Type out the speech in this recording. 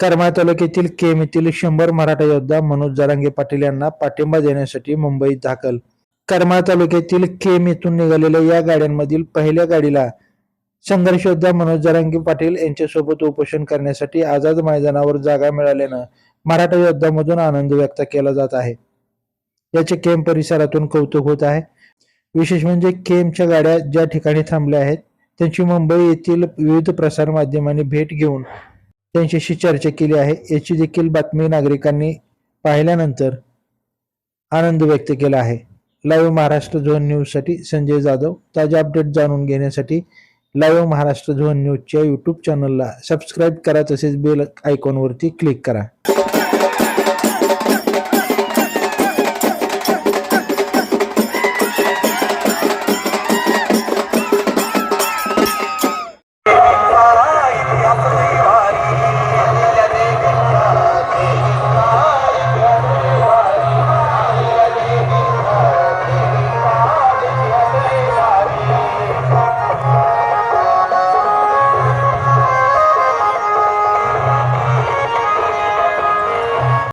करमाळ तालुक्यातील केम येथील शंभर मराठा योद्धा मनोज जरांगे पाटील यांना पाठिंबा देण्यासाठी मुंबईत दाखल. करमाळ तालुक्यातील केम येथून निघालेल्या या गाड्यांमधील पहिल्या गाडीला संघर्ष योद्धा मनोज जरांगे पाटील यांच्यासोबत उपोषण करण्यासाठी आझाद मैदानावर जागा मिळाल्यानं मराठा योद्धामधून आनंद व्यक्त केला जात आहे. याचे केम परिसरातून कौतुक होत आहे. विशेष म्हणजे केमच्या गाड्या ज्या ठिकाणी थांबल्या आहेत त्यांची मुंबई येथील विविध प्रसार माध्यमांनी भेट घेऊन त्यांच्याशी चर्चा केली आहे. याची देखील बातमी नागरिकांनी पाहिल्यानंतर आनंद व्यक्त केला आहे. लाईव्ह महाराष्ट्र झोन न्यूजसाठी संजय जाधव. ताज्या अपडेट जाणून घेण्यासाठी लाईव्ह महाराष्ट्र झोन न्यूजच्या यूट्यूब चॅनलला सबस्क्राईब करा. तसेच बेल आयकॉनवरती क्लिक करा.